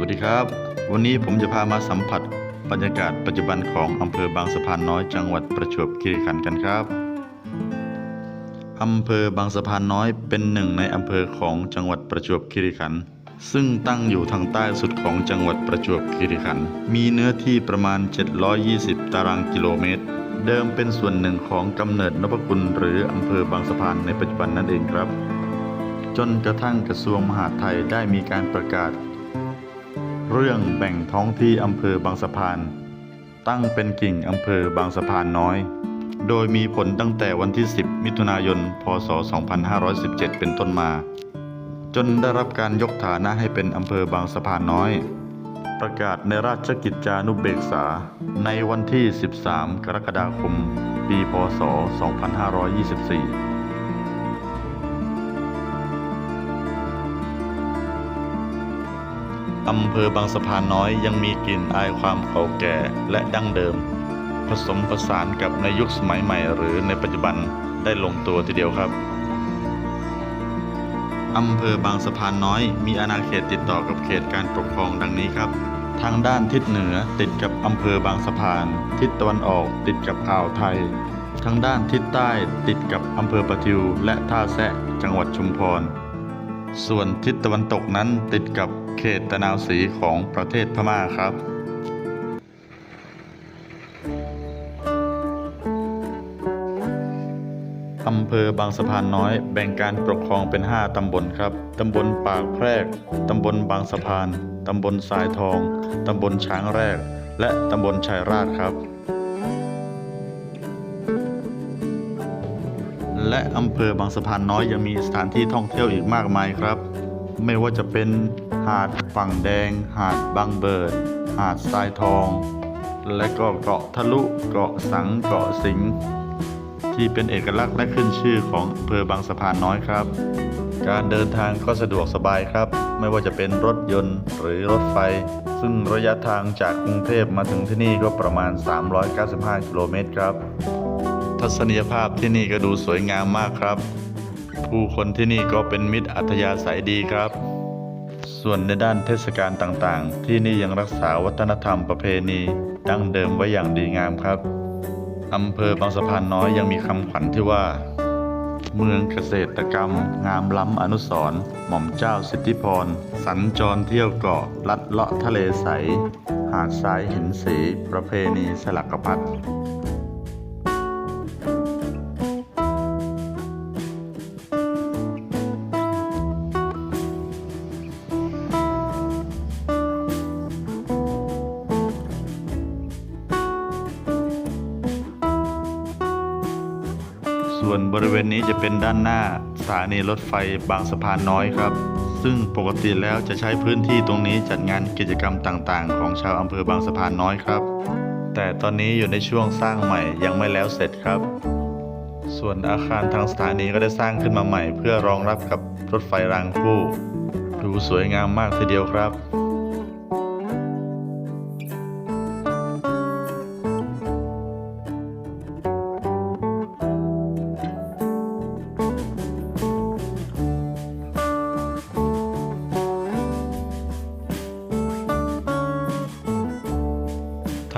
วัสดีครับ วันนี้ผมจะพามาสัมผัสบรรยากาศปัจจุบันของอำเภอบางสะพานน้อยจังหวัดประจวบคีรีขันธ์กันครับอำเภอบางสะพานน้อยเป็นหนึ่งในอำเภอของจังหวัดประจวบคีรีขันธ์ซึ่งตั้งอยู่ทางใต้สุดของจังหวัดประจวบคีรีขันธ์มีเนื้อที่ประมาณ 720 ตารางกิโลเมตร เดิมเป็นส่วนหนึ่งของกำเนิดนพคุณหรืออำเภอบางสะพานในปัจจุบันนั่นเองครับ จนกระทั่งกระทรวงมหาดไทยได้มีการประกาศ เรื่องแบ่งท้องที่อำเภอบางสะพาน ตั้งเป็นกิ่งอำเภอบางสะพานน้อย โดยมีผลตั้งแต่วันที่ 10 มิถุนายน พศ 2517 เป็นต้นมา จนได้รับการยกฐานะให้เป็นอำเภอบางสะพานน้อย ประกาศในราชกิจจานุเบกษา ในวันที่ 13 กรกฎาคม ปี พศ 2524 อำเภอบางสะพานน้อยยังมีกลิ่นอายความเก่าแก่และดั้งเดิม ผสมผสานกับในยุคสมัยใหม่หรือในปัจจุบันได้ลงตัวทีเดียวครับอำเภอบางสะพานน้อย มีอาณาเขตติดต่อกับเขตการปกครองดังนี้ครับ ทางด้านทิศเหนือติดกับอำเภอบางสะพาน ทิศตะวันออกติดกับอ่าวไทย ทางด้านทิศใต้ติดกับอำเภอปะทิวและท่าแซะจังหวัดชุมพร ส่วนทิศตะวันตกนั้นติดกับ ตตะนาวศรีของประเทศพม่าครับอำเภอบางสะพานน้อยแบ่งการปกครองเป็น 5 ตำบลครับ ตำบลปากแพรก ตำบลบางสะพาน ตำบลทรายทอง ตำบลช้างแรก และตำบลชายราชครับ และอำเภอบางสะพานน้อยยังมีสถานที่ท่องเที่ยวอีกมากมายครับ ไม่ว่าจะเป็น หาดฝั่งแดง หาดบางเบิด หาดทรายทอง และก็เกาะทะลุเกาะสังเกาะสิงที่เป็นเอกลักษณ์และขึ้นชื่อของอำเภอบางสะพานน้อยครับ การเดินทางก็สะดวกสบายครับ ไม่ว่าจะเป็นรถยนต์หรือรถไฟ ซึ่งระยะทางจากกรุงเทพมาถึงที่นี่ก็ประมาณ 395กิโลเมตรครับ ทัศนียภาพที่นี่ก็ดูสวยงามมากครับ ผู้คนที่นี่ก็เป็นมิตรอัธยาศัยดีครับ ส่วนในด้านเทศกาลต่างๆ ที่นี่ยังรักษาวัฒนธรรมประเพณีดั้งเดิมไว้อย่างดีงามครับอำเภอบางสะพานน้อยยังมีคำขวัญที่ว่า เมืองเกษตรกรรม งามล้ำอนุสรณ์หม่อมเจ้าสิทธิพร สัญจรเที่ยวเกาะลัดเลาะทะเลใส หาดทรายเห็นสี ประเพณีสลักกพัด ส่วนบริเวณนี้จะเป็นด้านหน้าสถานีรถไฟบางสะพานน้อยครับ ซึ่งปกติแล้วจะใช้พื้นที่ตรงนี้จัดงานกิจกรรมต่างๆ ของชาวอำเภอบางสะพานน้อยครับ แต่ตอนนี้อยู่ในช่วงสร้างใหม่ยังไม่แล้วเสร็จครับ ส่วนอาคารทางสถานีก็ได้สร้างขึ้นมาใหม่ เพื่อรองรับกับรถไฟรางคู่ ดูสวยงามมากทีเดียวครับ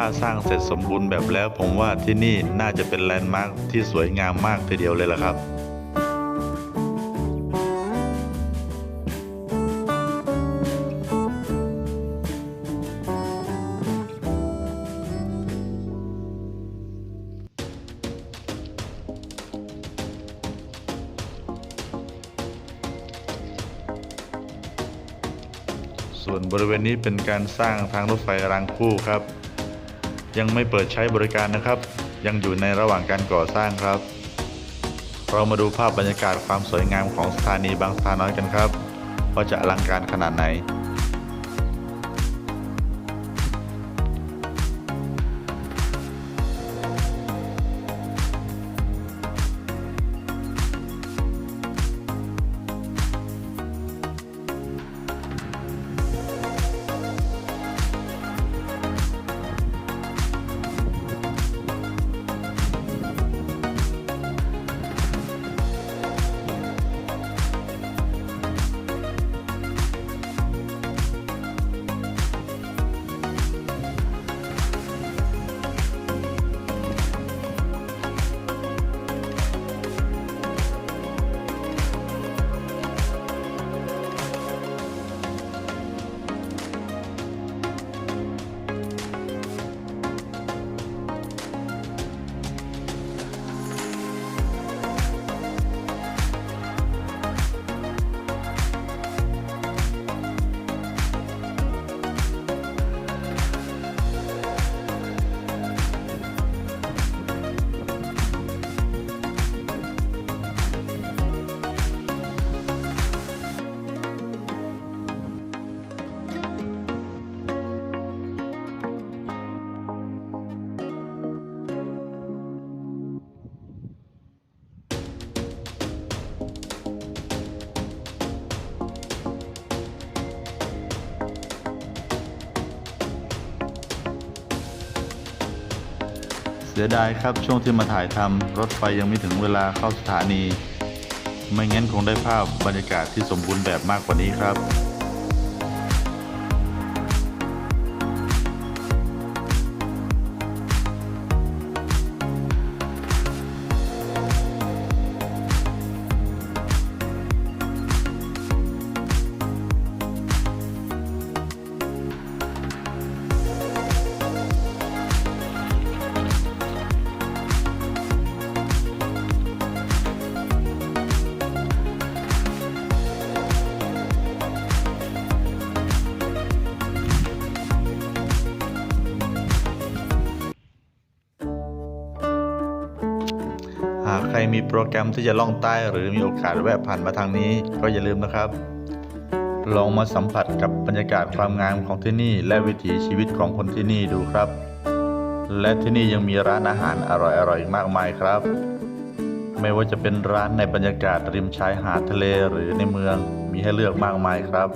ถ้าสร้างเสร็จสมบูรณ์แบบแล้วผมว่าที่นี่น่าจะเป็นแลนด์มาร์คที่สวยงามมากทีเดียวเลยล่ะครับส่วนบริเวณนี้เป็นการสร้างทางรถไฟรางคู่ครับ ยังไม่เปิดใช้บริการนะครับ ยังอยู่ในระหว่างการก่อสร้างครับ เรามาดูภาพบรรยากาศความสวยงามของสถานีบางสะพานน้อยกันครับ ว่าจะอลังการขนาดไหน สียดายครับช่วงที่มาถ่ายทำรถไฟยังไม่ถึงเวลาเข้าสถานี ไม่งั้นคงได้ภาพบรรยากาศที่สมบูรณ์แบบมากกว่านี้ครับ หากใครมีโปรแกรมที่จะล่องใต้หรือมีโอกาสแวะผ่านมาทางนี้ ก็อย่าลืมนะครับ ลองมาสัมผัสกับบรรยากาศความงามของที่นี่ และวิถีชีวิตของคนที่นี่ดูครับ และที่นี่ยังมีร้านอาหารอร่อยๆอีกมากมายครับ ไม่ว่าจะเป็นร้านในบรรยากาศริมชายหาดทะเลหรือในเมืองมีให้เลือกมากมายครับ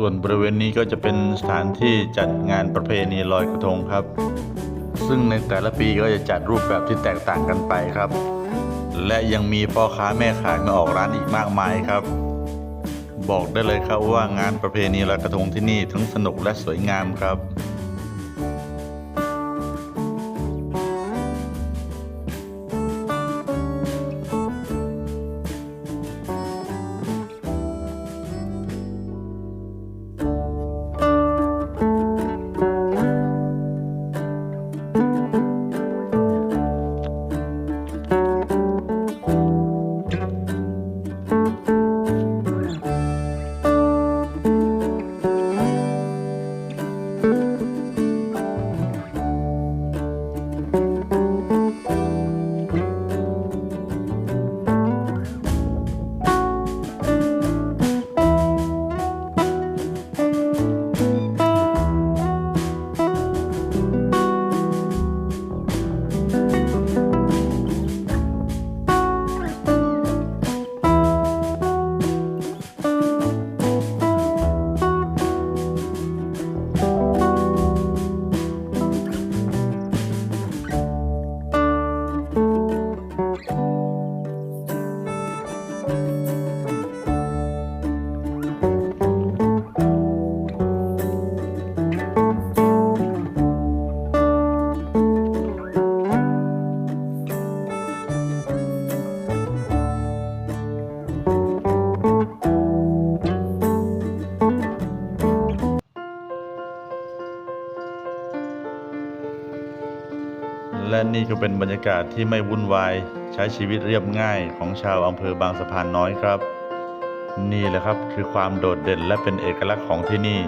ส่วนบริเวณนี้ก็จะเป็นสถานที่จัดงานประเพณีลอยกระทงครับ ซึ่งในแต่ละปีก็จะจัดรูปแบบที่แตกต่างกันไปครับ และยังมีพ่อค้าแม่ขายมาออกร้านอีกมากมายครับ บอกได้เลยครับว่างานประเพณีลอยกระทงที่นี่ทั้งสนุกและสวยงามครับ และนี่ก็เป็นบรรยากาศที่ไม่วุ่นวายใช้ชีวิตเรียบง่ายของชาวอำเภอบางสะพานน้อยครับ นี่แหละครับคือความโดดเด่นและเป็นเอกลักษณ์ของที่นี่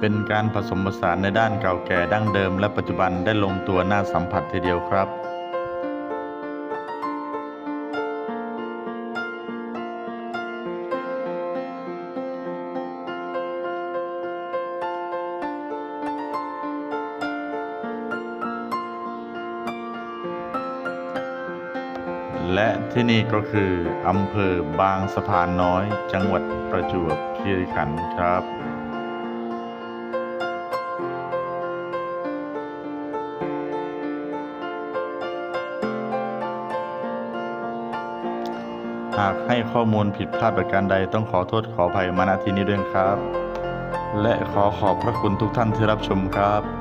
เป็นการผสมผสานในด้านเก่าแก่ดั้งเดิม และปัจจุบันได้ลงตัวน่าสัมผัสทีเดียวครับ และที่นี่ก็คืออำเภอบางสะพานน้อย จังหวัดประจวบคีรีขันธ์ครับหากให้ข้อมูลผิดพลาดประการใดต้องขอโทษขออภัยมาณที่นี้ด้วยครับ และขอขอบพระคุณทุกท่านที่รับชมครับ